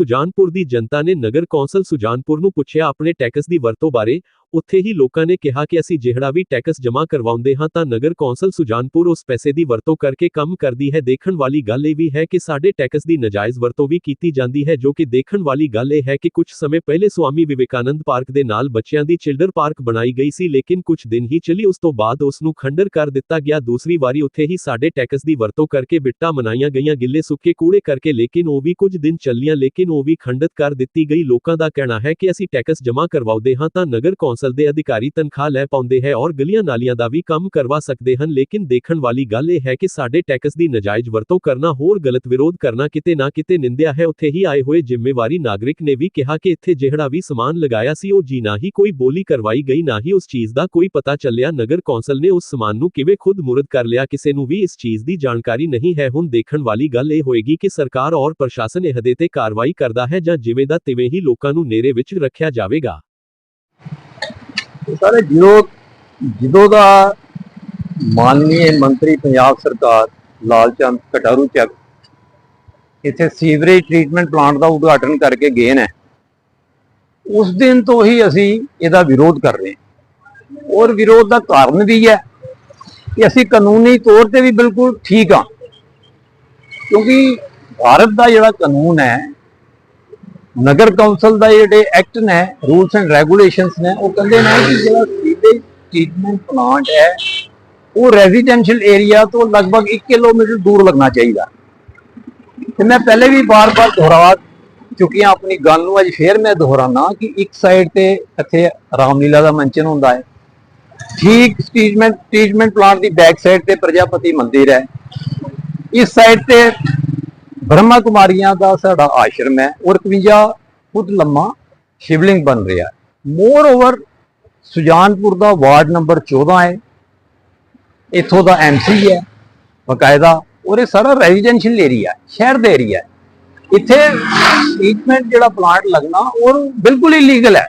ਸੁਜਾਨਪੁਰ ਦੀ ਜਨਤਾ ਨੇ ਨਗਰ ਕੌਂਸਲ ਸੁਜਾਨਪੁਰ ਨੂੰ ਪੁੱਛਿਆ ਆਪਣੇ ਟੈਕਸ ਦੀ ਵਰਤੋਂ ਬਾਰੇ। ਉੱਥੇ ਹੀ ਲੋਕਾਂ ਨੇ ਕਿਹਾ ਕਿ ਅਸੀਂ ਜਿਹੜਾ ਵੀ ਟੈਕਸ ਜਮ੍ਹਾਂ ਕਰਵਾਉਂਦੇ ਹਾਂ ਤਾਂ ਨਗਰ ਕੌਂਸਲ ਸੁਜਾਨਪੁਰ ਉਸ ਪੈਸੇ ਦੀ ਵਰਤੋਂ ਕਰਕੇ ਕੰਮ ਕਰਦੀ ਹੈ। ਦੇਖਣ ਵਾਲੀ ਗੱਲ ਇਹ ਵੀ ਹੈ ਕਿ ਸਾਡੇ ਟੈਕਸ ਦੀ ਨਜਾਇਜ਼ ਵਰਤੋਂ ਵੀ ਕੀਤੀ ਜਾਂਦੀ ਹੈ, ਜੋ ਕਿ ਦੇਖਣ ਵਾਲੀ ਗੱਲ ਇਹ ਹੈ ਕਿ ਕੁਝ ਸਮੇਂ ਪਹਿਲੇ ਸਵਾਮੀ ਵਿਵੇਕਾਨੰਦ ਪਾਰਕ ਦੇ ਨਾਲ ਬੱਚਿਆਂ ਦੀ ਚਿਲਡਰ ਪਾਰਕ ਬਣਾਈ ਗਈ ਸੀ, ਲੇਕਿਨ ਕੁਝ ਦਿਨ ਹੀ ਚੱਲੀ। ਉਸ ਤੋਂ ਬਾਅਦ ਉਸ ਨੂੰ ਖੰਡਰ ਕਰ ਦਿੱਤਾ ਗਿਆ। ਦੂਸਰੀ ਵਾਰੀ ਉੱਥੇ ਹੀ ਸਾਡੇ ਟੈਕਸ ਦੀ ਵਰਤੋਂ ਕਰਕੇ ਬਿੱਟਾਂ ਮਨਾਈਆਂ ਗਈਆਂ। ਗਿੱਲੇ ਸੁੱਕੇ ਕੂੜੇ ਕਰਕੇ ਲੇਕਿਨ ਉਹ ਵੀ ਕੁਝ ਦਿਨ ਚੱਲੀਆਂ, ਲੇਕਿਨ ਉਹ ਵੀ ਖੰਡਿਤ ਕਰ ਦਿੱਤੀ ਗਈ। ਲੋਕਾਂ ਦਾ ਕਹਿਣਾ ਹੈ ਕਿ ਅਸੀਂ ਟੈਕਸ ਜਮ੍ਹਾਂ ਕਰਵਾਉਂਦੇ ਹਾਂ ਤਾਂ ਨਗਰ ਕੌਂਸਲ ਦੇ ਅਧਿਕਾਰੀ ਤਨਖਾਹ ਲੈ ਪਾਉਂਦੇ ਹੈ ਔਰ ਗਲੀਆਂ ਨਾਲੀਆਂ ਦਾ ਵੀ ਕੰਮ ਕਰਵਾ ਸਕਦੇ ਹਨ, ਲੇਕਿਨ ਦੇਖਣ ਵਾਲੀ ਗੱਲ ਇਹ ਹੈ ਕਿ ਸਾਡੇ ਟੈਕਸ ਦੀ ਨਜਾਇਜ਼ ਵਰਤੋਂ ਕਰਨਾ ਹੋਰ ਗਲਤ ਵਿਰੋਧ ਕਰਨਾ ਕਿਤੇ ਨਾ ਕਿਤੇ ਨਿੰਦਿਆ ਹੈ। ਉੱਥੇ ਹੀ ਆਏ ਹੋਏ ਜ਼ਿੰਮੇਵਾਰੀ ਨਾਗਰਿਕ ਨੇ ਵੀ ਕਿਹਾ ਕਿ ਇੱਥੇ ਜਿਹੜਾ ਵੀ ਸਮਾਨ ਲਗਾਇਆ ਸੀ, ਉਹ ਜੀ ਨਾ ਹੀ ਕੋਈ ਬੋਲੀ ਕਰਵਾਈ ਗਈ, ਨਾ ਹੀ ਉਸ ਚੀਜ਼ ਦਾ ਕੋਈ ਪਤਾ ਚੱਲਿਆ। ਨਗਰ ਕੌਂਸਲ ਨੇ ਉਸ ਸਮਾਨ ਨੂੰ ਕਿਵੇਂ ਖੁਦ ਮੁਰਦ ਕਰ ਲਿਆ, ਕਿਸੇ ਨੂੰ ਵੀ ਇਸ ਚੀਜ਼ ਦੀ ਜਾਣਕਾਰੀ ਨਹੀਂ ਹੈ। ਹੁਣ ਦੇਖਣ ਵਾਲੀ ਗੱਲ ਇਹ ਹੋਏਗੀ ਕਿ ਸਰਕਾਰ ਔਰ ਪ੍ਰਸ਼ਾਸਨ ਇਹਦੇ ਤੇ ਕਾਰਵਾਈ ਕਰਦਾ ਹੈ ਜਾਂ ਜਿਵੇਂ ਦਾ ਤਿਵੇਂ ਹੀ ਲੋਕਾਂ ਨੂੰ ਨੇਰੇ ਵਿੱਚ ਰੱਖਿਆ ਜਾਵੇਗਾ। ਸਾਰੇ ਜਦੋਂ ਜਦੋਂ ਦਾ ਮਾਨਨੀय ਮੰਤਰੀ ਪੰਜਾਬ ਸਰਕਾਰ ਲਾਲਚੰਦ ਕਟਾਰੂ ਚੱਕ ਇੱਥੇ ਸੀਵਰੇਜ ਟ੍ਰੀਟਮੈਂਟ ਪਲਾਂਟ ਦਾ ਉਦਘਾਟਨ ਕਰਕੇ ਗਏ ਨੇ। ਉਸ ਦਿਨ ਤੋਂ ਹੀ ਅਸੀਂ ਇਹਦਾ ਵਿਰੋਧ ਕਰ ਰਹੇ ਹਾਂ। ਔਰ ਵਿਰੋਧ ਦਾ ਕਾਰਨ ਵੀ ਹੈ ਕਿ ਅਸੀਂ ਕਾਨੂੰਨੀ ਤੌਰ ਤੇ ਵੀ ਬਿਲਕੁਲ ਠੀਕ ਹਾਂ। ਕਿਉਂਕਿ ਭਾਰਤ ਦਾ ਜਿਹੜਾ ਕਾਨੂੰਨ ਹੈ ਨਗਰ ਕੌਂਸਲ ਦਾ ਜਿਹੜੇ ਐਕਟ ਨੇ, ਰੂਲਸ ਐਂਡ ਰੈਗੂਲੇਸ਼ਨਸ ਨੇ, ਉਹ ਕਹਿੰਦੇ ਨੇ ਕਿ ਜਿਹੜਾ ਸੀਵਰੇਜ ਟ੍ਰੀਟਮੈਂਟ ਪਲਾਂਟ ਹੈ, ਉਹ ਰੈਜ਼ੀਡੈਂਸ਼ੀਅਲ ਏਰੀਆ ਤੋਂ ਲਗਭਗ 1 ਕਿਲੋਮੀਟਰ ਦੂਰ ਲੱਗਣਾ ਚਾਹੀਦਾ। ਤੇ ਮੈਂ ਪਹਿਲੇ ਵੀ ਬਾਰ-ਬਾਰ ਦੁਹਰਾ ਚੁੱਕਿਆ ਆਪਣੀ ਗੱਲ ਨੂੰ, ਅੱਜ ਫੇਰ ਮੈਂ ਦੁਹਰਾਨਾ ਕਿ ਇੱਕ ਸਾਈਡ ਤੇ ਇੱਥੇ ਰਾਮਲੀਲਾ ਦਾ ਮੰਚਨ ਹੁੰਦਾ ਹੈ। ਠੀਕ ਟ੍ਰੀਟਮੈਂਟ ਟ੍ਰੀਟਮੈਂਟ ਪਲਾਂਟ ਦੀ ਬੈਕ ਸਾਈਡ ਤੇ ਪ੍ਰਜਾਪਤੀ ਮੰਦਿਰ ਹੈ। ਇਸ ਸਾਈਡ ਤੇ ਬ੍ਰਹਮਾ ਕੁਮਾਰੀਆਂ ਦਾ ਸਾਡਾ ਆਸ਼ਰਮ ਹੈ, ਔਰ 51 ਫੁੱਟ ਲੰਮਾ ਸ਼ਿਵਲਿੰਗ ਬਣ ਰਿਹਾ ਮੋਰ ਓਵਰ ਸੁਜਾਨਪੁਰ ਦਾ ਵਾਰਡ ਨੰਬਰ 14 ਹੈ, ਇੱਥੋਂ ਦਾ ਐਮਸੀ ਹੈ, ਬਕਾਇਦਾ, ਔਰ ਇਹ ਸਾਰਾ ਰੈਜ਼ੀਡੈਂਸ਼ੀਅਲ ਏਰੀਆ ਸ਼ਹਿਰ ਦਾ ਏਰੀਆ ਇੱਥੇ ਟ੍ਰੀਟਮੈਂਟ ਜਿਹੜਾ ਪਲਾਂਟ ਲੱਗਣਾ ਉਹ ਬਿਲਕੁਲ ਇਲੀਗਲ ਹੈ।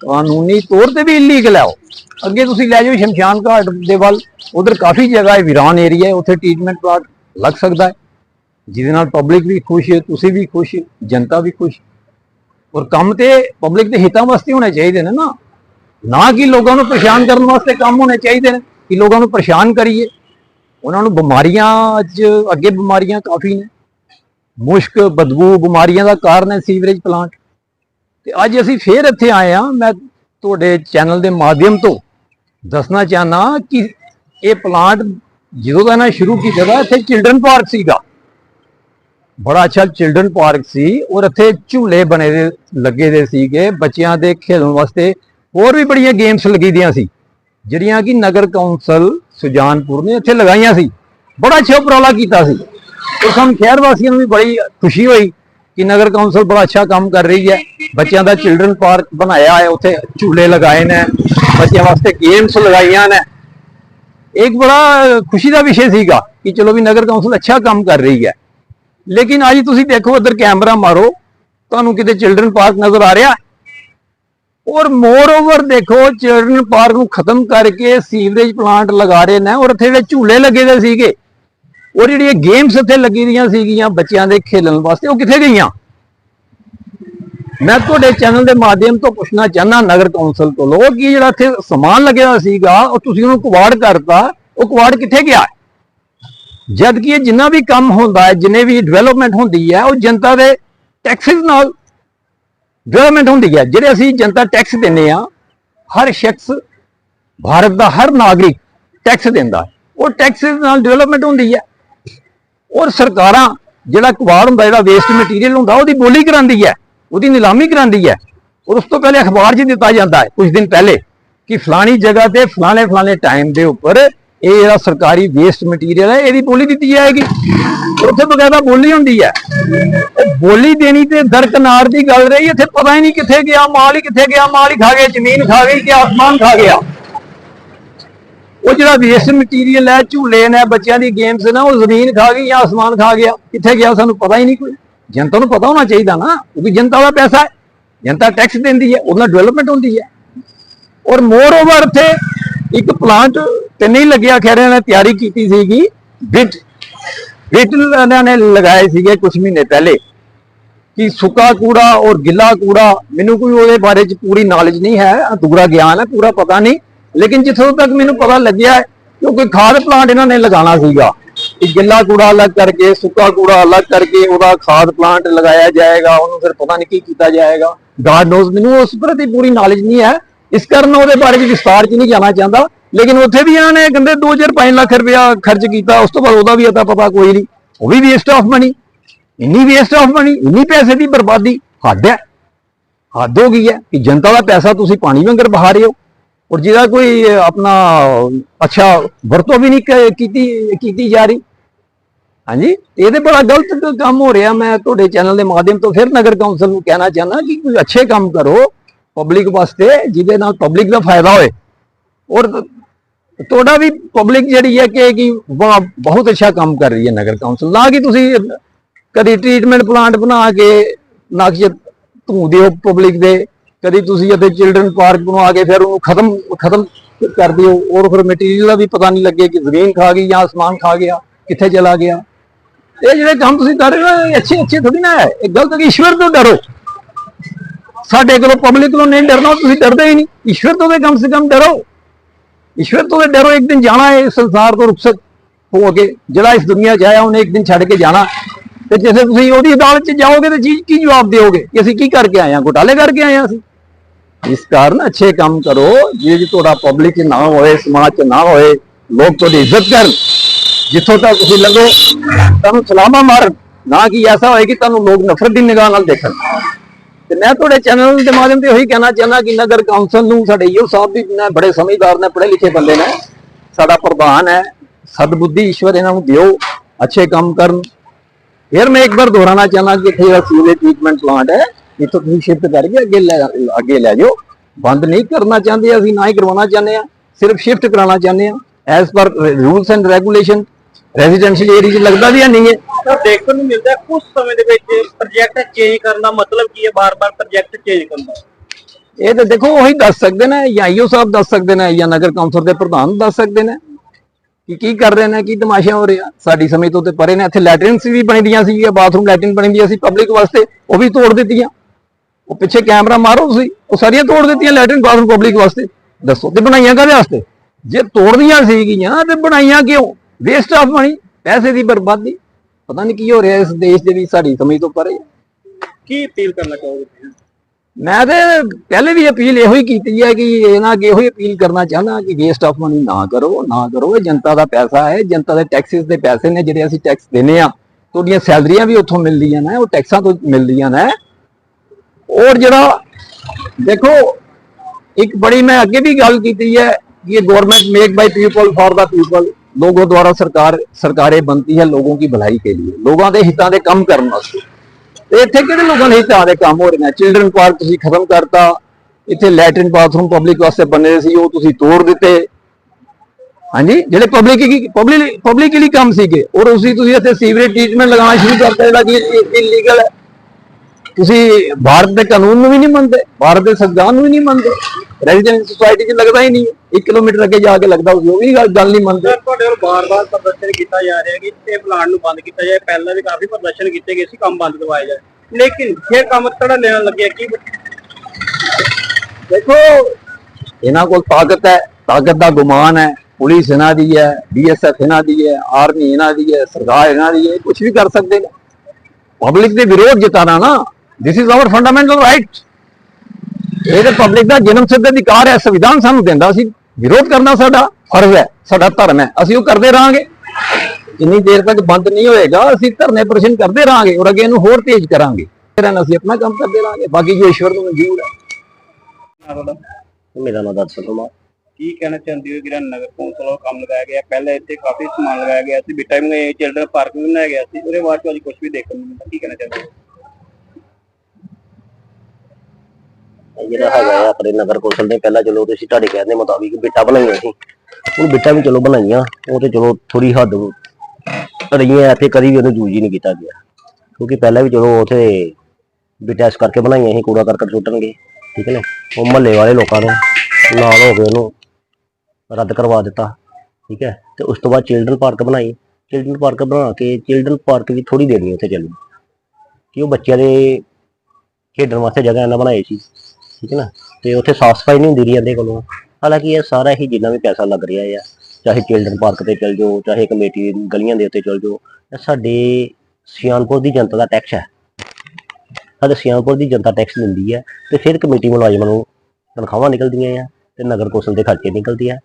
ਕਾਨੂੰਨੀ ਤੌਰ ਤੇ ਵੀ ਇਲੀਗਲ ਹੈ ਉਹ। ਅੱਗੇ ਤੁਸੀਂ ਲੈ ਜਾਓ ਸ਼ਮਸ਼ਾਨ ਘਾਟ ਦੇ ਵੱਲ, ਉਧਰ ਕਾਫੀ ਜਗ੍ਹਾ ਹੈ, ਵੀਰਾਨ ਏਰੀਆ ਹੈ, ਉੱਥੇ ਟ੍ਰੀਟਮੈਂਟ ਪਲਾਂਟ ਲੱਗ ਸਕਦਾ ਹੈ। ਜਿਹਦੇ ਨਾਲ ਪਬਲਿਕ ਵੀ ਖੁਸ਼ ਹੈ, ਤੁਸੀਂ ਵੀ ਖੁਸ਼, ਜਨਤਾ ਵੀ ਖੁਸ਼। ਔਰ ਕੰਮ ਤੇ ਪਬਲਿਕ ਦੇ ਹਿੱਤਾਂ ਵਾਸਤੇ ਹੋਣੇ ਚਾਹੀਦੇ ਨੇ ਨਾ। ਨਾ ਕਿ ਲੋਕਾਂ ਨੂੰ ਪਰੇਸ਼ਾਨ ਕਰਨ ਵਾਸਤੇ ਕੰਮ ਹੋਣੇ ਚਾਹੀਦੇ ਨੇ, ਕਿ ਲੋਕਾਂ ਨੂੰ ਪਰੇਸ਼ਾਨ ਕਰੀਏ। ਉਹਨਾਂ ਨੂੰ ਬਿਮਾਰੀਆਂ, ਅੱਜ ਅੱਗੇ ਬਿਮਾਰੀਆਂ ਕਾਫੀ ਨੇ। ਮੁਸ਼ਕ, ਬਦਬੂ, ਬਿਮਾਰੀਆਂ ਦਾ ਕਾਰਨ ਹੈ ਸੀਵਰੇਜ ਪਲਾਂਟ। ਤੇ ਅੱਜ ਅਸੀਂ ਫੇਰ ਇੱਥੇ ਆਏ ਆ ਮੈਂ ਤੁਹਾਡੇ ਚੈਨਲ ਦੇ ਮਾਧਿਅਮ ਤੋਂ ਦੱਸਣਾ ਚਾਹਨਾ ਕਿ ਇਹ ਪਲਾਂਟ ਜਦੋਂ ਦਾ ਨਾ ਸ਼ੁਰੂ ਕੀਤਾ ਦਾ ਇੱਥੇ ਚਿਲਡਰਨ ਪਾਰਕ ਸੀਗਾ। ਬੜਾ ਅੱਛਾ ਚਿਲਡਰਨ ਪਾਰਕ ਸੀ। ਔਰ ਇੱਥੇ ਝੂਲੇ ਬਣੇ ਦੇ, ਲੱਗੇ ਦੇ ਸੀਗੇ ਬੱਚਿਆਂ ਦੇ ਖੇਡਣ ਵਾਸਤੇ। ਹੋਰ ਵੀ ਬੜੀਆਂ ਗੇਮਸ ਲੱਗੀ ਦੀਆਂ ਸੀ। ਜਿਹੜੀਆਂ ਕਿ ਨਗਰ ਕੌਂਸਲ ਸੁਜਾਨਪੁਰ ਨੇ ਇੱਥੇ ਲਗਾਈਆਂ ਸੀ। ਬੜਾ ਅੱਛਾ ਉਪਰਾਲਾ ਕੀਤਾ ਸੀ। ਔਰ ਸਾਨੂੰ ਸ਼ਹਿਰ ਵਾਸੀਆਂ ਨੂੰ ਵੀ ਬੜੀ ਖੁਸ਼ੀ ਹੋਈ ਕਿ ਨਗਰ ਕੌਂਸਲ ਬੜਾ ਅੱਛਾ ਕੰਮ ਕਰ ਰਹੀ ਹੈ। ਬੱਚਿਆਂ ਦਾ ਚਿਲਡਰਨ ਪਾਰਕ ਬਣਾਇਆ ਹੈ, ਉੱਥੇ ਝੂਲੇ ਲਗਾਏ ਨੇ। ਬੱਚਿਆਂ ਵਾਸਤੇ ਗੇਮਸ ਲਗਾਈਆਂ ਨੇ। ਇੱਕ ਬੜਾ ਖੁਸ਼ੀ ਦਾ ਵਿਸ਼ੇ ਸੀਗਾ ਕਿ ਚਲੋ ਵੀ ਨਗਰ ਕੌਂਸਲ ਅੱਛਾ ਕੰਮ ਕਰ ਰਹੀ ਹੈ। ਲੇਕਿਨ ਅੱਜ ਤੁਸੀਂ ਦੇਖੋ ਉਧਰ ਕੈਮਰਾ ਮਾਰੋ। ਤੁਹਾਨੂੰ ਕਿਤੇ ਚਿਲਡਰਨ ਪਾਰਕ ਨਜ਼ਰ ਆ ਰਿਹਾ। ਔਰ ਮੋਰ ਓਵਰ ਦੇਖੋ ਚਿਲਡਰਨ ਪਾਰਕ ਨੂੰ ਖਤਮ ਕਰਕੇ ਸੀਵਰੇਜ ਪਲਾਂਟ ਲਗਾ ਰਹੇ ਨੇ ਔਰ ਇੱਥੇ ਜਿਹੜੇ ਝੂਲੇ ਲੱਗੇ ਦੇ ਸੀਗੇ ਔਰ ਜਿਹੜੀਆਂ ਗੇਮਸ ਇੱਥੇ ਲੱਗੀ ਦੀਆਂ ਸੀਗੀਆਂ ਬੱਚਿਆਂ ਦੇ ਖੇਡਣ ਵਾਸਤੇ, ਉਹ ਕਿੱਥੇ ਗਈਆਂ? ਮੈਂ ਤੁਹਾਡੇ ਚੈਨਲ ਦੇ ਮਾਧਿਅਮ ਤੋਂ ਪੁੱਛਣਾ ਚਾਹਨਾ ਨਗਰ ਕੌਂਸਲ ਕੋਲੋਂ ਕਿ ਜਿਹੜਾ ਇੱਥੇ ਸਮਾਨ ਲੱਗਿਆ ਸੀਗਾ, ਉਹ ਤੁਸੀਂ ਉਹਨੂੰ ਕੁਵਾੜ ਕਰਤਾ, ਉਹ ਕੁਵਾੜ ਕਿੱਥੇ ਗਿਆ? ਜਦ ਕਿ ਇਹ ਜਿੰਨਾ ਵੀ ਕੰਮ ਹੁੰਦਾ ਹੈ, ਜਿੰਨੇ ਵੀ ਡਿਵੈਲਪਮੈਂਟ ਹੁੰਦੀ ਹੈ, ਉਹ ਜਨਤਾ ਦੇ ਟੈਕਸਿਸ ਨਾਲ ਡਿਵੈਲਪਮੈਂਟ ਹੁੰਦੀ ਹੈ। ਜਿਹੜੇ ਅਸੀਂ ਜਨਤਾ ਟੈਕਸ ਦਿੰਨੇ ਆ ਹਰ ਸ਼ਖਸ ਭਾਰਤ ਦਾ ਹਰ ਨਾਗਰਿਕ ਟੈਕਸ ਦਿੰਦਾ ਉਹ ਟੈਕਸਿਸ ਨਾਲ ਡਿਵੈਲਪਮੈਂਟ ਹੁੰਦੀ ਹੈ। ਔਰ ਸਰਕਾਰਾਂ, ਜਿਹੜਾ ਕਬਾੜ ਹੁੰਦਾ, ਜਿਹੜਾ ਵੇਸਟ ਮਟੀਰੀਅਲ ਹੁੰਦਾ, ਉਹਦੀ ਬੋਲੀ ਕਰਾਂਦੀ ਹੈ, ਉਹਦੀ ਨਿਲਾਮੀ ਕਰਾਂਦੀ ਹੈ। ਔਰ ਉਸ ਤੋਂ ਪਹਿਲੇ ਅਖਬਾਰ 'ਚ ਦਿੱਤਾ ਜਾਂਦਾ ਹੈ ਕੁਝ ਦਿਨ ਪਹਿਲੇ, ਕਿ ਫਲਾਣੀ ਜਗ੍ਹਾ ਤੇ ਫਲਾਣੇ ਫਲਾਣੇ ਟਾਈਮ ਦੇ ਉੱਪਰ ਇਹ ਜਿਹੜਾ ਸਰਕਾਰੀ ਵੇਸਟ ਮਟੀਰੀਅਲ ਹੈ, ਇਹਦੀ ਬੋਲੀ ਦਿੱਤੀ ਜਾਏਗੀ। ਉੱਥੇ ਬਕਾਇਦਾ ਬੋਲੀ ਹੁੰਦੀ ਹੈ। ਬੋਲੀ ਦੇਣੀ ਤੇ ਦਰਕਨਾਰ ਦੀ ਗੱਲ ਰਹੀ, ਇੱਥੇ ਪਤਾ ਹੀ ਨਹੀਂ ਕਿੱਥੇ ਗਿਆ, ਮਾਲ ਹੀ ਕਿੱਥੇ ਗਿਆ, ਮਾਲ ਹੀ ਖਾ ਗਿਆ, ਜ਼ਮੀਨ ਖਾ ਗਈ ਕਿ ਆਸਮਾਨ ਖਾ ਗਿਆ। ਉਹ ਜਿਹੜਾ ਵੇਸਟ ਮਟੀਰੀਅਲ ਹੈ, ਝੂਲੇ ਨੇ, ਬੱਚਿਆਂ ਦੀ ਗੇਮਸ ਨੇ, ਉਹ ਜ਼ਮੀਨ ਖਾ ਗਈ ਜਾਂ ਆਸਮਾਨ ਖਾ ਗਿਆ। ਕਿੱਥੇ ਗਿਆ, ਸਾਨੂੰ ਪਤਾ ਹੀ ਨਹੀਂ ਕੋਈ। ਜਨਤਾ ਨੂੰ ਪਤਾ ਹੋਣਾ ਚਾਹੀਦਾ ਨਾ ਕਿਉਂਕਿ ਜਨਤਾ ਦਾ ਪੈਸਾ ਹੈ। ਜਨਤਾ ਟੈਕਸ ਦਿੰਦੀ ਹੈ ਉਹਨਾਂ ਡਿਵੈਲਪਮੈਂਟ ਹੁੰਦੀ ਹੈ। ਔਰ ਮੋਰ ਓਵਰ ਇੱਥੇ ਇੱਕ ਪਲਾਂਟ ਤੇ ਨਹੀਂ ਲੱਗਿਆ ਖੈਰ ਇਹਨਾਂ ਨੇ ਤਿਆਰੀ ਕੀਤੀ ਸੀਗੀ। ਬਿਟ ਬਿਟ ਇਹਨਾਂ ਨੇ ਲਗਾਏ ਸੀਗੇ ਕੁਝ ਮਹੀਨੇ ਪਹਿਲੇ ਕਿ ਸੁੱਕਾ ਕੂੜਾ ਔਰ ਗਿੱਲਾ ਕੂੜਾ, ਮੈਨੂੰ ਕੋਈ ਉਹਦੇ ਬਾਰੇ ਚ ਪੂਰੀ ਨੌਲੇਜ ਨਹੀਂ ਹੈ ਅਧੂਰਾ ਗਿਆਨ ਹੈ, ਪੂਰਾ ਪਤਾ ਨਹੀਂ। ਲੇਕਿਨ ਜਿੱਥੋਂ ਤੱਕ ਮੈਨੂੰ ਪਤਾ ਲੱਗਿਆ ਹੈ ਕਿ ਕੋਈ ਖਾਦ ਪਲਾਂਟ ਇਹਨਾਂ ਨੇ ਲਗਾਉਣਾ ਸੀਗਾ। ਕਿ ਗਿੱਲਾ ਕੂੜਾ ਅਲੱਗ ਕਰਕੇ, ਸੁੱਕਾ ਕੂੜਾ ਅਲੱਗ ਕਰਕੇ ਉਹਦਾ ਖਾਦ ਪਲਾਂਟ ਲਗਾਇਆ ਜਾਏਗਾ, ਉਹਨੂੰ ਫਿਰ ਪਤਾ ਨਹੀਂ ਕੀ ਕੀਤਾ ਜਾਏਗਾ। ਗਾਡ ਨੋਜ਼ ਮੈਨੂੰ ਉਸ ਪ੍ਰਤੀ ਪੂਰੀ ਨੌਲੇਜ ਨਹੀਂ ਹੈ। ਇਸ ਕਾਰਨ ਉਹਦੇ ਬਾਰੇ ਵਿੱਚ ਵਿਸਤਾਰ ਚ ਨਹੀਂ ਜਾਣਾ ਚਾਹੁੰਦਾ। ਲੇਕਿਨ ਉੱਥੇ ਵੀ ਇਹਨਾਂ ਨੇ ਕਹਿੰਦੇ 2005 ਲੱਖ ਰੁਪਇਆ ਖਰਚ ਕੀਤਾ, ਉਸ ਤੋਂ ਬਾਅਦ ਉਹਦਾ ਵੀ ਅਤਾ ਪਤਾ ਕੋਈ ਨਹੀਂ। ਉਹ ਵੀ ਵੇਸਟ ਆਫ ਮਨੀ ਇੰਨੀ ਵੇਸਟ ਆਫ ਮਨੀ ਇੰਨੀ ਪੈਸੇ ਦੀ ਬਰਬਾਦੀ ਹੱਦ ਹੈ। ਹੱਦ ਹੋ ਗਈ ਹੈ ਕਿ ਜਨਤਾ ਦਾ ਪੈਸਾ ਤੁਸੀਂ ਪਾਣੀ ਵਾਂਗਰ ਬਹਾ ਰਹੇ ਹੋ ਔਰ ਜਿਹਦਾ ਕੋਈ ਆਪਣਾ ਅੱਛਾ ਵਰਤੋਂ ਵੀ ਨਹੀਂ ਕੀਤੀ ਕੀਤੀ ਜਾ ਰਹੀ। ਹਾਂਜੀ, ਇਹ ਤੇ ਬੜਾ ਗਲਤ ਕੰਮ ਹੋ ਰਿਹਾ। ਮੈਂ ਤੁਹਾਡੇ ਚੈਨਲ ਦੇ ਮਾਧਿਅਮ ਤੋਂ ਫਿਰ ਨਗਰ ਕੌਂਸਲ ਨੂੰ ਕਹਿਣਾ ਚਾਹੁੰਦਾ ਕਿ ਕੋਈ ਅੱਛੇ ਕੰਮ ਕਰੋ ਪਬਲਿਕ ਵਾਸਤੇ, ਜਿਹਦੇ ਨਾਲ ਪਬਲਿਕ ਦਾ ਫਾਇਦਾ ਹੋਏ। ਔਰ ਤੁਹਾਡਾ ਵੀ ਪਬਲਿਕ ਜਿਹੜੀ ਹੈ ਕਿ ਕਿ ਬਹੁਤ ਅੱਛਾ ਕੰਮ ਕਰ ਰਹੀ ਹੈ ਨਗਰ ਕੌਂਸਲ। ਨਾ ਕਿ ਤੁਸੀਂ ਕਦੀ ਟ੍ਰੀਟਮੈਂਟ ਪਲਾਂਟ ਬਣਾ ਕੇ ਨਕਸ਼ ਧੂਦੇ ਹੋ ਪਬਲਿਕ ਦੇ, ਕਦੀ ਤੁਸੀਂ ਇੱਥੇ ਚਿਲਡਰਨ ਪਾਰਕ ਬਣਾ ਕੇ ਫਿਰ ਉਹਨੂੰ ਖਤਮ ਖਤਮ ਕਰ ਦਿਓ ਔਰ ਫਿਰ ਮਟੀਰੀਅਲ ਦਾ ਵੀ ਪਤਾ ਨਹੀਂ ਲੱਗੇ ਕਿ ਜ਼ਮੀਨ ਖਾ ਗਈ ਜਾਂ ਅਸਮਾਨ ਖਾ ਗਿਆ, ਕਿੱਥੇ ਚਲਾ ਗਿਆ। ਇਹ ਜਿਹੜੇ ਕੰਮ ਤੁਸੀਂ ਕਰ ਰਹੇ ਹੋ, ਇਹ ਅੱਛੇ ਅੱਛੇ ਥੋੜੀ ਨਾ ਹੈ, ਇਹ ਗਲਤ ਕਿ ਈਸ਼ਵਰ ਤੋਂ ਡਰੋ। ਸਾਡੇ ਕੋਲੋਂ ਪਬਲਿਕ ਕੋਲੋਂ ਨਹੀਂ ਡਰਨਾ, ਤੁਸੀਂ ਡਰਦੇ ਹੀ ਨਹੀਂ। ਈਸ਼ਵਰ ਤੋਂ ਤੇ ਕਮ ਸੇ ਕਮ ਡਰੋ। ਈਸ਼ਵਰ ਤੋਂ ਤੇ ਡਰੋ, ਇੱਕ ਦਿਨ ਜਾਣਾ ਹੈ ਇਸ ਸੰਸਾਰ ਤੋਂ ਹੋ ਕੇ ਜਿਹੜਾ ਇਸ ਦੁਨੀਆ 'ਚ ਆਇਆ, ਉਹਨੇ ਇੱਕ ਦਿਨ ਛੱਡ ਕੇ ਜਾਣਾ। ਤੇ ਜਿਵੇਂ ਤੁਸੀਂ ਉਹਦੀ ਅਦਾਲਤ 'ਚ ਜਾਓਗੇ, ਤੇ ਜੀ ਕੀ ਜਵਾਬ ਦਿਓਗੇ? ਕਿ ਅਸੀਂ ਕੀ ਕਰਕੇ ਆਏ ਹਾਂ? ਘੁਟਾਲੇ ਕਰਕੇ ਆਏ ਹਾਂ ਅਸੀਂ। ਇਸ ਕਾਰਨ ਅੱਛੇ ਕੰਮ ਕਰੋ, ਜੇ ਜੀ ਤੁਹਾਡਾ ਪਬਲਿਕ 'ਚ ਨਾ ਹੋਏ ਸਮਾਜ 'ਚ ਨਾ ਹੋਏ ਲੋਕ ਤੁਹਾਡੀ ਇੱਜ਼ਤ ਕਰਨ। ਜਿੱਥੋਂ ਤੱਕ ਤੁਸੀਂ ਲੰਘੋ, ਤੁਹਾਨੂੰ ਸਲਾਮਾ ਮਾਰਨ। ਨਾ ਕਿ ਐਸਾ ਹੋਏ ਕਿ ਤੁਹਾਨੂੰ ਲੋਕ ਨਫ਼ਰਤ ਦੀ ਨਿਗਾਹ ਨਾਲ ਦੇਖਣ। ਤੇ ਮੈਂ ਤੁਹਾਡੇ ਚੈਨਲ ਦੇ ਮਾਧਿਅਮ ਤੇ ਉਹੀ ਕਹਿਣਾ ਚਾਹੁੰਦਾ ਕਿ ਨਗਰ ਕੌਂਸਲ ਨੂੰ ਸਾਡੇ ਈਓ ਸਾਹਿਬ ਵੀ ਨੇ, ਬੜੇ ਸਮਝਦਾਰ ਨੇ, ਪੜ੍ਹੇ ਲਿਖੇ ਬੰਦੇ ਨੇ। ਸਾਡਾ ਪ੍ਰਧਾਨ ਹੈ, ਸਦਬੁੱਧੀ ਈਸ਼ਵਰ ਇਹਨਾਂ ਨੂੰ ਦਿਓ, ਅੱਛੇ ਕੰਮ ਕਰਨ। ਫਿਰ ਮੈਂ ਇੱਕ ਵਾਰ ਦੁਹਰਾਉਣਾ ਚਾਹੁੰਦਾ ਕਿ ਇੱਥੇ ਜਿਹੜਾ ਸੀਵਰੇਜ ਟ੍ਰੀਟਮੈਂਟ ਪਲਾਂਟ ਹੈ, ਇੱਥੋਂ ਤੁਸੀਂ ਸ਼ਿਫਟ ਕਰਕੇ ਅੱਗੇ ਲੈ ਅੱਗੇ ਲੈ ਜਾਓ। ਬੰਦ ਨਹੀਂ ਕਰਨਾ ਚਾਹੁੰਦੇ, ਅਸੀਂ ਨਾ ਹੀ ਕਰਵਾਉਣਾ ਚਾਹੁੰਦੇ ਆ ਸਿਰਫ ਸ਼ਿਫਟ ਕਰਾਉਣਾ ਚਾਹੁੰਦੇ ਆ as per rules and regulation residential area 'ਚ ਲੱਗਦਾ ਵੀ ਹੈ ਨਹੀਂ ਹੈ। ਤਾਂ ਦੇਖਣ ਨੂੰ ਮਿਲਦਾ ਕੁਝ ਸਮੇਂ ਦੇ ਵਿੱਚ ਪ੍ਰੋਜੈਕਟ ਚੇਂਜ ਕਰਨ ਦਾ ਮਤਲਬ ਕੀ ਹੈ ਬਾਰ-ਬਾਰ ਪ੍ਰੋਜੈਕਟ ਚੇਂਜ ਕਰਨ ਦਾ? ਇਹ ਤਾਂ ਦੇਖੋ, ਉਹੀ ਦੱਸ ਸਕਦੇ ਨੇ, ਜਾਂ ਈਓ ਸਾਹਿਬ ਦੱਸ ਸਕਦੇ ਨੇ, ਜਾਂ ਨਗਰ ਕੌਂਸਲ ਦੇ ਪ੍ਰਧਾਨ ਦੱਸ ਸਕਦੇ ਨੇ, ਕਿ ਕੀ ਕਰ ਰਹੇ ਨੇ, ਕੀ ਤਮਾਸ਼ਾ ਹੋ ਰਿਹਾ। ਸਾਡੀ ਸਮੇਂ ਤੋਂ ਤੇ ਪਰੇ ਨੇ, ਇੱਥੇ ਲੈਟਰਿਨਸ ਵੀ ਬਣਦੀਆਂ ਸੀ ਬਾਥਰੂਮ ਲੈਟਰਿਨ ਬਣਦੀਆਂ ਸੀ ਪਬਲਿਕ ਵਾਸਤੇ, ਉਹ ਵੀ ਤੋੜ ਦਿੱਤੀਆਂ। ਉਹ ਪਿੱਛੇ ਕੈਮਰਾ ਮਾਰੋ ਤੁਸੀਂ, ਉਹ ਸਾਰੀਆਂ ਤੋੜ ਦਿੱਤੀਆਂ ਲੈਟਰਿਨ ਬਾਥਰੂਮ ਪਬਲਿਕ ਵਾਸਤੇ। ਦੱਸੋ ਤੇ ਬਣਾਈਆਂ ਕਾਹਦੇ ਵਾਸਤੇ? ਜੇ ਤੋੜਦੀਆਂ ਸੀਗੀਆਂ, ਤੇ ਬਣਾਈਆਂ ਕਿਉਂ? ਵੇਸਟ ਆਫ ਮਨੀ ਪੈਸੇ ਦੀ ਬਰਬਾਦੀ। ਪਤਾ ਨਹੀਂ ਕੀ ਹੋ ਰਿਹਾ ਇਸ ਦੇਸ਼ ਦੇ ਵਿੱਚ ਸਾਡੀ ਸਮਝ ਤੋਂ ਪਰੇ। ਕੀ ਅਪੀਲ ਕਰਨਾ ਚਾਹੋਗੇ ਮੈਂ ਤੇ ਪਹਿਲੇ ਵੀ ਅਪੀਲ ਇਹੋ ਹੀ ਕੀਤੀ ਹੈ ਕਿ ਇਹਨਾਂ ਅੱਗੇ ਇਹੋ ਹੀ ਅਪੀਲ ਕਰਨਾ ਚਾਹੁੰਦਾ ਕਿ ਵੇਸਟ ਆਫ ਮਨੀ ਨਾ ਕਰੋ ਨਾ ਕਰੋ। ਜਨਤਾ ਦਾ ਪੈਸਾ ਹੈ ਜਨਤਾ ਦੇ ਟੈਕਸਿਸ ਦੇ ਪੈਸੇ ਨੇ ਜਿਹੜੇ ਅਸੀਂ ਟੈਕਸ ਦਿੰਨੇ ਆ ਤੁਹਾਡੀਆਂ ਸੈਲਰੀਆਂ ਵੀ ਉੱਥੋਂ ਮਿਲਦੀਆਂ ਨੇ ਉਹ ਟੈਕਸਾਂ ਤੋਂ ਮਿਲਦੀਆਂ ਨੇ। ਔਰ ਜਿਹੜਾ ਦੇਖੋ ਇੱਕ ਬੜੀ ਮੈਂ ਅੱਗੇ ਵੀ ਗੱਲ ਕੀਤੀ ਹੈ ਕਿ government make by people for the people लोगों द्वारा सरकार सरकारें बनती है लोगों की भलाई के लिए ਲੋਕਾਂ ਦੇ ਹਿੱਤਾਂ ਦੇ ਕੰਮ ਕਰਨ ਵਾਸਤੇ ਤੇ ਇੱਥੇ ਕਿਹੜੇ ਲੋਕਾਂ ਦੇ ਹਿੱਤਾਂ ਦੇ ਕੰਮ ਹੋ ਰਹੇ ਨੇ ਚਿਲਡਰਨ ਪਾਰਕ ਤੁਸੀਂ ਖਤਮ ਕਰਤਾ ਇੱਥੇ ਲੈਟਰਿਨ ਬਾਥਰੂਮ ਪਬਲਿਕ ਵਾਸਤੇ ਬਣੇ ਸੀ ਉਹ ਤੁਸੀਂ ਤੋੜ ਦਿੱਤੇ ਹਾਂਜੀ ਜਿਹੜੇ ਪਬਲਿਕ ਕੀ ਪਬਲਿਕ ਪਬਲਿਕ ਲਈ ਕੰਮ ਸੀਗੇ ਔਰ ਉਸੇ ਤੁਸੀਂ ਇੱਥੇ ਸੀਵਰੇਜ ਟ੍ਰੀਟਮੈਂਟ ਲਗਾਉਣਾ ਸ਼ੁਰੂ ਕਰਤਾ ਜਿਹੜਾ ਕਿ ਇਲੀਗਲ ਹੈ ਤੁਸੀਂ ਭਾਰਤ ਦੇ ਕਾਨੂੰਨ ਨੂੰ ਵੀ ਨਹੀਂ ਮੰਨਦੇ ਭਾਰਤ ਦੇ ਸੰਵਿਧਾਨ ਨੂੰ ਵੀ ਨਹੀਂ ਮੰਨਦੇ ਰੈਜ਼ੀਡੈਂਟ ਸੁਸਾਇਟੀ 'ਚ ਲੱਗਦਾ ਹੀ ਨਹੀਂ 1 ਕਿਲੋਮੀਟਰ ਅੱਗੇ ਜਾ ਕੇ ਲੱਗਦਾ ਉਹ ਵੀ ਗੱਲ ਨਹੀਂ ਮੰਨਦੇ। ਤੁਹਾਡੇ ਵੱਲ ਬਾਰ-ਬਾਰ ਪ੍ਰਦਰਸ਼ਨ ਕੀਤਾ ਜਾ ਰਿਹਾ ਕਿ ਇਹ ਪਲਾਂਟ ਨੂੰ ਬੰਦ ਕੀਤਾ ਜਾਏ। ਪਹਿਲਾਂ ਵੀ ਕਾਫੀ ਪ੍ਰਦਰਸ਼ਨ ਕੀਤੇ ਗਏ ਸੀ ਕੰਮ ਬੰਦ ਕਰਵਾਇਆ ਜਾਏ ਲੇਕਿਨ ਫਿਰ ਕੰਮ ਤੜਾ ਲੈਣ ਲੱਗਿਆ ਕੀ ਦੇਖੋ ਇਹਨਾਂ ਕੋਲ ਤਾਕਤ ਹੈ ਤਾਕਤ ਦਾ ਗੁਮਾਨ ਹੈ। ਪੁਲਿਸ ਇਹਨਾਂ ਦੀ ਹੈ ਬੀਐਸਐਫ ਇਹਨਾਂ ਦੀ ਹੈ ਆਰਮੀ ਇਹਨਾਂ ਦੀ ਹੈ ਸਰਕਾਰ ਇਹਨਾਂ ਦੀ ਹੈ ਕੁਝ ਵੀ ਕਰ ਸਕਦੇ ਨੇ। ਪਬਲਿਕ ਦੇ ਵਿਰੋਧ ਜਿਤਾਣਾ ਨਾ this is our fundamental right ਇਹ ਤਾਂ ਪਬਲਿਕ ਦਾ ਜਨਮ ਸਿੱਧ ਅਧਿਕਾਰ ਹੈ ਸੰਵਿਧਾਨ ਸਾਨੂੰ ਦਿੰਦਾ ਸੀ ਵਿਰੋਧ ਕਰਨਾ ਸਾਡਾ ਫਰਜ਼ ਹੈ ਸਾਡਾ ਧਰਮ ਹੈ ਅਸੀਂ ਉਹ ਕਰਦੇ ਰਹਾਂਗੇ। ਜਿੰਨੀ ਦੇਰ ਤੱਕ ਬੰਦ ਨਹੀਂ ਹੋਏਗਾ ਅਸੀਂ ਧਰਨੇ ਪ੍ਰਸ਼ਨ ਕਰਦੇ ਰਹਾਂਗੇ ਔਰ ਅੱਗੇ ਇਹਨੂੰ ਹੋਰ ਤੇਜ਼ ਕਰਾਂਗੇ। ਫਿਰ ਅਸੀਂ ਆਪਣਾ ਕੰਮ ਕਰਦੇ ਰਹਾਂਗੇ ਬਾਕੀ ਜੋ ਈਸ਼ਵਰ ਨੂੰ ਮਨਜ਼ੂਰ ਹੈ। ਮੇਰਾ ਨਾਮ ਦਰਸ਼ਨ ਕੁਮਾਰ। ਕੀ ਕਹਿਣਾ ਚਾਹੁੰਦੇ ਹੋ? ਕਿ ਜਿਹੜਾ ਨਗਰ ਕੌਂਸਲ ਵੱਲੋਂ ਕੰਮ ਲਗਾਇਆ ਗਿਆ ਪਹਿਲਾਂ ਇੱਥੇ ਕਾਫੀ ਸਮਾਨ ਲਗਾਇਆ ਗਿਆ ਸੀ ਬਿਟਾ ਵੀ ਚਿਲਡਰਨ ਪਾਰਕ ਵੀ ਬਣਾਇਆ ਗਿਆ ਸੀ ਉਹਦੇ ਬਾਅਦ ਚ ਅੱਜ ਕੁਝ ਵੀ ਦੇਖਣ ਨੂੰ ਮਿਲਦਾ ਕੀ ਕਹਿਣਾ ਚਾਹੁੰਦੇ ਹੋ? ਜਿਹੜਾ ਹੈਗਾ ਆ, ਆਪਣੇ ਨਗਰ ਕੌਂਸਲ ਨੇ ਪਹਿਲਾਂ ਚਲੋ ਤੁਸੀਂ ਤੁਹਾਡੇ ਕਹਿਣ ਦੇ ਮੁਤਾਬਿਕ ਬਿੱਟਾ ਬਣਾਈਆਂ ਸੀ। ਹੁਣ ਬਿੱਟਾ ਵੀ ਚਲੋ ਬਣਾਈਆਂ, ਉਹ ਤੇ ਚਲੋ ਥੋੜੀ ਹੱਦ ਰਹੀਆਂ ਇੱਥੇ ਕਦੀ ਵੀ ਉਹਨੂੰ ਯੂਜ਼ ਹੀ ਨਹੀਂ ਕੀਤਾ ਗਿਆ। ਕਿਉਂਕਿ ਪਹਿਲਾਂ ਵੀ ਚਲੋ ਉਥੇ ਬਿੱਟਾ ਇਸ ਕਰਕੇ ਬਣਾਈਆਂ ਸੀ, ਕੂੜਾ ਕਰਕਟ ਸੁੱਟਣਗੇ, ਠੀਕ ਹੈ ਨਾ? ਉਹ ਮਹੱਲੇ ਵਾਲੇ ਲੋਕਾਂ ਨੂੰ ਨਾਲ ਹੋ ਕੇ ਉਹਨੂੰ ਰੱਦ ਕਰਵਾ ਦਿੱਤਾ, ਠੀਕ ਹੈ? ਤੇ ਉਸ ਤੋਂ ਬਾਅਦ ਚਿਲਡਰਨ ਪਾਰਕ ਬਣਾਈ। ਚਿਲਡਰਨ ਪਾਰਕ ਬਣਾ ਕੇ, ਚਿਲਡਰਨ ਪਾਰਕ ਵੀ ਥੋੜੀ ਦੇਣੀ ਉੱਥੇ ਚੱਲੀ। ਕਿ ਉਹ ਬੱਚਿਆਂ ਦੇ ਖੇਡਣ ਵਾਸਤੇ ਜਗ੍ਹਾ ਇਹਨਾਂ ਬਣਾਈ ਸੀ। ਠੀਕ ਹੈ ਨਾ? ਤੇ ਉੱਥੇ ਸਾਫ਼ ਸਫ਼ਾਈ ਨਹੀਂ ਹੁੰਦੀ ਰਹੀ ਇਹਦੇ ਕੋਲੋਂ। ਹਾਲਾਂਕਿ ਇਹ ਸਾਰਾ ਹੀ ਜਿੰਨਾ ਵੀ ਪੈਸਾ ਲੱਗ ਰਿਹਾ ਆ, ਚਾਹੇ ਚਿਲਡਰਨ ਪਾਰਕ ਤੇ ਚਲ ਜਾਓ, ਚਾਹੇ ਕਮੇਟੀ ਗਲੀਆਂ ਦੇ ਉੱਤੇ ਚਲ ਜਾਓ, ਇਹ ਸਾਡੇ ਸਿਆਣਪੁਰ ਦੀ ਜਨਤਾ ਦਾ ਟੈਕਸ ਹੈ। ਸਾਡੇ ਸਿਆਣਪੁਰ ਦੀ ਜਨਤਾ ਟੈਕਸ ਦਿੰਦੀ ਹੈ ਤੇ ਫਿਰ ਕਮੇਟੀ ਮੁਲਾਜ਼ਮਾਂ ਨੂੰ ਤਨਖਾਹਾਂ ਨਿਕਲਦੀਆਂ ਆ, ਤੇ ਨਗਰ ਕੌਂਸਲ ਦੇ ਖਰਚੇ ਨਿਕਲਦੀ ਆ।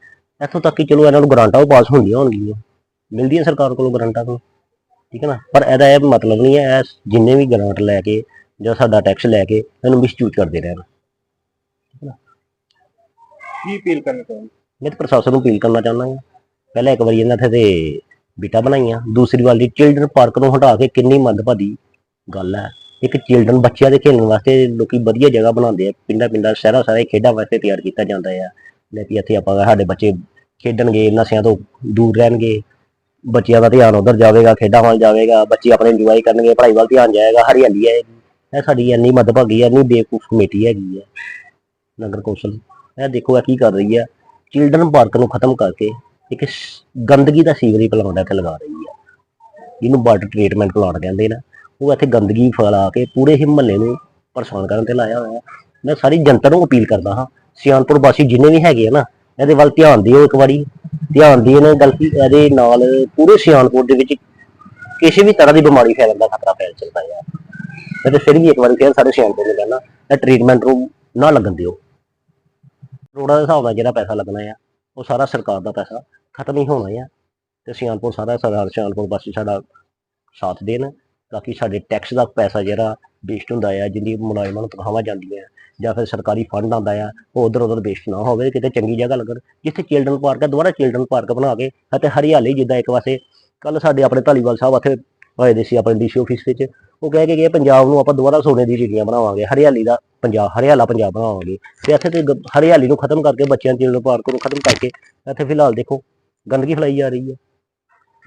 ਇੱਥੋਂ ਤੱਕ ਕਿ ਚਲੋ ਇਹਨਾਂ ਨੂੰ ਗਰਾਂਟਾਂ ਉਹ ਪਾਸ ਹੁੰਦੀਆਂ ਹੋਣਗੀਆਂ। ਮਿਲਦੀਆਂ ਸਰਕਾਰ ਕੋਲੋਂ ਗਰਾਂਟਾਂ ਤੋਂ, ਠੀਕ ਹੈ ਨਾ? ਪਰ ਇਹਦਾ ਇਹ ਮਤਲਬ ਨਹੀਂ ਹੈ, ਇਹ ਜਿੰਨੇ ਵੀ ਗਰਾਂਟ ਲੈ ਕੇ ਜਾਂ ਸਾਡਾ ਟੈਕਸ ਲੈ ਕੇ ਇਹਨੂੰ ਮਿਸਯੂਜ਼ ਕਰਦੇ ਰਹਿਣ। ਕੀ ਅਪੀਲ ਕਰਨਾ ਚਾਹੁੰਦੇ? ਮੈਂ ਤਾਂ ਪ੍ਰਸ਼ਾਸਨ ਨੂੰ ਅਪੀਲ ਕਰਨਾ ਚਾਹੁੰਦਾ ਹਾਂ ਪਹਿਲਾਂ ਇੱਕ ਵਾਰੀ ਇਹਨਾਂ ਤੇ ਬਿਟਾ ਬਣਾਈਆਂ। ਦੂਸਰੀ ਵਾਰੀ ਚਿਲਡਰਨ ਪਾਰਕ ਨੂੰ ਹਟਾ ਕੇ ਕਿੰਨੀ ਮੰਦਭਾਗੀ ਗੱਲ ਹੈ। ਇੱਕ ਚਿਲਡਰਨ ਬੱਚਿਆਂ ਦੇ ਖੇਡਣ ਵਾਸਤੇ ਲੋਕੀ ਵਧੀਆ ਜਗ੍ਹਾ ਬਣਾਉਂਦੇ ਆ। ਪਿੰਡਾਂ ਪਿੰਡਾਂ, ਸ਼ਹਿਰਾਂ ਸਾਰੇ ਖੇਡਾਂ ਵਾਸਤੇ ਤਿਆਰ ਕੀਤਾ ਜਾਂਦਾ ਆ। ਲੈ ਵੀ ਇੱਥੇ ਆਪਾਂ ਸਾਡੇ ਬੱਚੇ ਖੇਡਣਗੇ, ਨਸ਼ਿਆਂ ਤੋਂ ਦੂਰ ਰਹਿਣਗੇ। ਬੱਚਿਆਂ ਦਾ ਧਿਆਨ ਉਧਰ ਜਾਵੇਗਾ, ਖੇਡਾਂ ਵੱਲ ਜਾਵੇਗਾ। ਬੱਚੇ ਆਪਣੇ ਇੰਜੋਏ ਕਰਨਗੇ, ਪੜ੍ਹਾਈ ਵੱਲ ਧਿਆਨ ਜਾਏਗਾ, ਹਰਿਆਲੀ ਆਏਗੀ ਇਹ ਸਾਡੀ ਇੰਨੀ ਮਦਭਾਗੀ ਹੈ, ਇੰਨੀ ਬੇਵਕੂਫ ਕਮੇਟੀ ਹੈਗੀ ਹੈ। ਨਗਰ ਕੌਂਸਲ ਇਹ ਦੇਖੋ ਇਹ ਕੀ ਕਰ ਰਹੀ ਹੈ ਚਿਲਡਰਨ ਪਾਰਕ ਨੂੰ ਖਤਮ ਕਰਕੇ ਇੱਕ ਗੰਦਗੀ ਦਾ ਸੀਵਰੇਜ ਪਲਾਂਟ ਇੱਥੇ ਲਗਾ ਰਹੀ ਹੈ ਜਿਹਨੂੰ ਵਾਟਰ ਟ੍ਰੀਟਮੈਂਟ ਪਲਾਂਟ ਕਹਿੰਦੇ ਨੇ। ਉਹ ਇੱਥੇ ਗੰਦਗੀ ਫੈਲਾ ਕੇ ਪੂਰੇ ਹੀ ਮਹੱਲੇ ਨੂੰ ਪਰੇਸ਼ਾਨ ਕਰਨ ਤੇ ਲਾਇਆ ਹੋਇਆ। ਮੈਂ ਸਾਰੀ ਜਨਤਾ ਨੂੰ ਅਪੀਲ ਕਰਦਾ ਹਾਂ ਸਿਆਣਪੁਰ ਵਾਸੀ ਜਿੰਨੇ ਵੀ ਹੈਗੇ ਆ ਨਾ, ਇਹਦੇ ਵੱਲ ਧਿਆਨ ਦਿਓ ਇੱਕ ਵਾਰੀ। ਧਿਆਨ ਦਿਓ ਨੇ ਗਲਤੀ ਇਹਦੇ ਨਾਲ ਪੂਰੇ ਸਿਆਣਪੁਰ ਦੇ ਵਿੱਚ ਕਿਸੇ ਵੀ ਤਰ੍ਹਾਂ ਦੀ ਬਿਮਾਰੀ ਫੈਲਣ ਦਾ ਖਤਰਾ ਫੈਲ ਸਕਦਾ ਹੈ ਮੈਂ ਤੇ ਫਿਰ ਵੀ ਇੱਕ ਵਾਰੀ ਫਿਰ ਸਾਰੇ ਸਿਆਣਪੁਰ ਨੂੰ ਕਹਿੰਦਾ ਇਹ ਟ੍ਰੀਟਮੈਂਟ ਨੂੰ ਨਾ ਲੱਗਣ ਦਿਓ। ਕਰੋੜਾਂ ਦੇ ਹਿਸਾਬ ਨਾਲ ਜਿਹੜਾ ਪੈਸਾ ਲੱਗਣਾ ਆ, ਉਹ ਸਾਰਾ ਸਰਕਾਰ ਦਾ ਪੈਸਾ ਖਤਮ ਹੀ ਹੋਣਾ ਆ। ਤੇ ਸਿਆਣਪੁਰ ਸਾਰਾ ਸਰਦਾਰ ਸਿਆਣਪੁਰ ਵਾਸੀ ਸਾਡਾ ਸਾਥ ਦੇਣ ਤਾਂ ਕਿ ਸਾਡੇ ਟੈਕਸ ਦਾ ਪੈਸਾ ਜਿਹੜਾ ਵੇਸਟ ਹੁੰਦਾ ਆ ਜਿੰਦੀ ਮੁਲਾਜ਼ਮਾਂ ਨੂੰ ਤਨਖਾਹਾਂ ਜਾਂਦੀਆਂ ਜਾਂ ਫਿਰ ਸਰਕਾਰੀ ਫੰਡ ਆਉਂਦਾ ਆ, ਉਹ ਉਧਰ ਉਧਰ ਵੇਸਟ ਨਾ ਹੋਵੇ, ਕਿਤੇ ਚੰਗੀ ਜਗ੍ਹਾ ਲੱਗਣ, ਜਿੱਥੇ ਚਿਲਡਰਨ ਪਾਰਕ ਹੈ ਦੁਬਾਰਾ ਚਿਲਡਰਨ ਪਾਰਕ ਬਣਾ ਕੇ ਅਤੇ ਹਰਿਆਲੀ ਜਿੱਦਾਂ ਇੱਕ ਪਾਸੇ ਕੱਲ ਸਾਡੇ ਆਪਣੇ ਧਾਲੀਵਾਲ ਸਾਹਿਬ, ਉੱਥੇ ਹੋਏ ਦੇ ਸੀ ਆਪਣੇ ਡੀਸੀ ਆਫਿਸ ਵਿੱਚ ਉਹ ਕਹਿ ਕੇ ਗਏ ਪੰਜਾਬ ਨੂੰ ਆਪਾਂ ਦੁਬਾਰਾ ਸੋਨੇ ਦੀ ਚਿੜੀਆਂ ਬਣਾਵਾਂਗੇ, ਹਰਿਆਲੀ ਦਾ ਪੰਜਾਬ, ਹਰਿਆਲਾ ਪੰਜਾਬ ਬਣਾਵਾਂਗੇ। ਤੇ ਇੱਥੇ ਤੇ ਗ- ਹਰਿਆਲੀ ਨੂੰ ਖਤਮ ਕਰਕੇ ਬੱਚਿਆਂ ਦੇ ਚਿਲਡਰਨ ਪਾਰਕ ਨੂੰ ਖਤਮ ਕਰਕੇ ਇੱਥੇ ਫਿਲਹਾਲ ਦੇਖੋ, ਗੰਦਗੀ ਫੈਲਾਈ ਜਾ ਰਹੀ ਹੈ।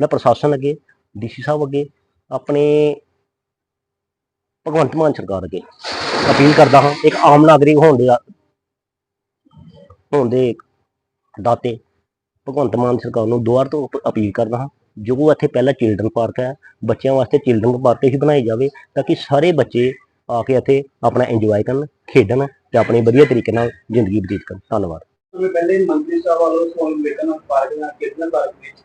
ਮੈਂ ਪ੍ਰਸ਼ਾਸਨ ਅੱਗੇ ਡੀਸੀ ਸਾਹਿਬ ਅੱਗੇ, ਆਪਣੇ ਭਗਵੰਤ ਮਾਨ ਸਰਕਾਰ ਅੱਗੇ। ਅਪੀਲ ਕਰਦਾ ਹਾਂ, ਇੱਕ ਆਮ ਨਾਗਰਿਕ ਹੋਣ ਦੇ ਹੋਣ ਦੇ ਦਾਤੇ, ਭਗਵੰਤ ਮਾਨ ਸਰਕਾਰ ਨੂੰ ਦੁਆਰ ਤੋਂ ਅਪ- ਅਪੀਲ ਕਰਦਾ ਹਾਂ। ਜੋ ਇੱਥੇ ਪਹਿਲਾਂ ਚਿਲਡਰਨ ਪਾਰਕ ਹੈ ਬੱਚਿਆਂ ਵਾਸਤੇ ਚਿਲਡਰਨ ਪਾਰਕ ਹੀ ਬਣਾਈ ਜਾਵੇ ਤਾਂ ਕਿ ਸਾਰੇ ਬੱਚੇ ਆ ਕੇ ਇੱਥੇ ਆਪਣਾ ਇੰਜੋਏ ਕਰਨ ਖੇਡਣ ਤੇ ਆਪਣੀ ਵਧੀਆ ਤਰੀਕੇ ਨਾਲ ਜ਼ਿੰਦਗੀ ਬਤੀਤ ਕਰਨ। ਧੰਨਵਾਦ। ਸਮੇਂ ਪਹਿਲੇ ਮੰਤਰੀ ਸਾਹਿਬ ਵੱਲੋਂ ਸਵਾਮੀ ਵਿਵੇਕਾਨੰਦ ਪਾਰਕ ਦਾ ਕਿਰਨ ਪਾਰਕ ਵਿੱਚ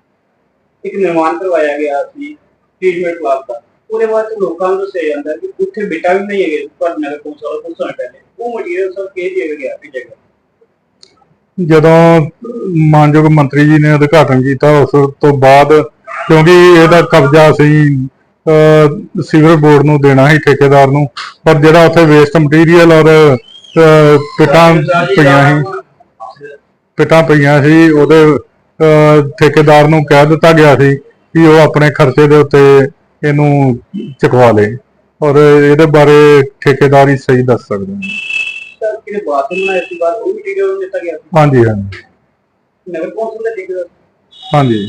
ਇੱਕ ਨਿਰਮਾਣ ਕਰਵਾਇਆ ਗਿਆ ਸੀ ਟ੍ਰੀਟਮੈਂਟ ਪਲਾਂਟ ਦਾ। ਉਹਦੇ ਬਾਅਦ 'ਚ ਲੋਕਾਂ ਨੂੰ ਦੱਸਿਆ ਜਾਂਦਾ ਕਿ ਉੱਥੇ ਬਿਟਾ ਵੀ ਨਹੀਂ ਹੈਗੇ ਪਰ ਨਗਰ ਕੌਂਸਲ ਵੱਲੋਂ ਕੁਝ ਸਮੇਂ ਪਹਿਲੇ ਉਹ ਮਟੀਰੀਅਲ ਸਭ ਕਿਹ ਜਗ੍ਹਾ ਗਿਆ ਸੀ ਜਗ੍ਹਾ? ਜਦੋਂ ਮਾਨਯੋਗ ਮੰਤਰੀ ਜੀ ਨੇ ਉਦਘਾਟਨ ਕੀਤਾ ਉਸ ਤੋਂ ਬਾਅਦ ਕਿਉਂਕਿ ਇਹਦਾ ਕਬਜ਼ਾ ਸੀ ਸੀਵਰ ਬੋਰਡ ਨੂੰ ਦੇਣਾ ਸੀ ਠੇਕੇਦਾਰ ਨੂੰ। ਪਰ ਜਿਹੜਾ ਉੱਥੇ ਵੇਸਟ ਮਟੀਰੀਅਲ ਔਰ ਪਿਟਾਂ ਪਈਆਂ ਸੀ ਪਿਟਾਂ ਪਈਆਂ ਸੀ ਉਹਦੇ ਠੇਕੇਦਾਰ ਨੂੰ ਕਹਿ ਦਿੱਤਾ ਗਿਆ ਸੀ ਕਿ ਉਹ ਆਪਣੇ ਖਰਚੇ ਦੇ ਉੱਤੇ ਇਹਨੂੰ ਚੁਕਵਾ ਲੇ। ਔਰ ਇਹਦੇ ਬਾਰੇ ਠੇਕੇਦਾਰ ਹੀ ਸਹੀ ਦੱਸ ਸਕਦੇ ਨੇ। ਸਰ ਕਿਹੜੇ ਬਾਥਰੂਮ ਬਣਾਏ ਸੀ ਬਾਅਦ ਉਹ ਮਟੀਰੀਅਲ ਦਿੱਤਾ ਗਿਆ ਸੀ? ਹਾਂਜੀ ਹਾਂਜੀ। ਨਗਰ ਕੌਂਸਲ ਦੇ ਠੇਕੇਦਾਰ? ਹਾਂਜੀ।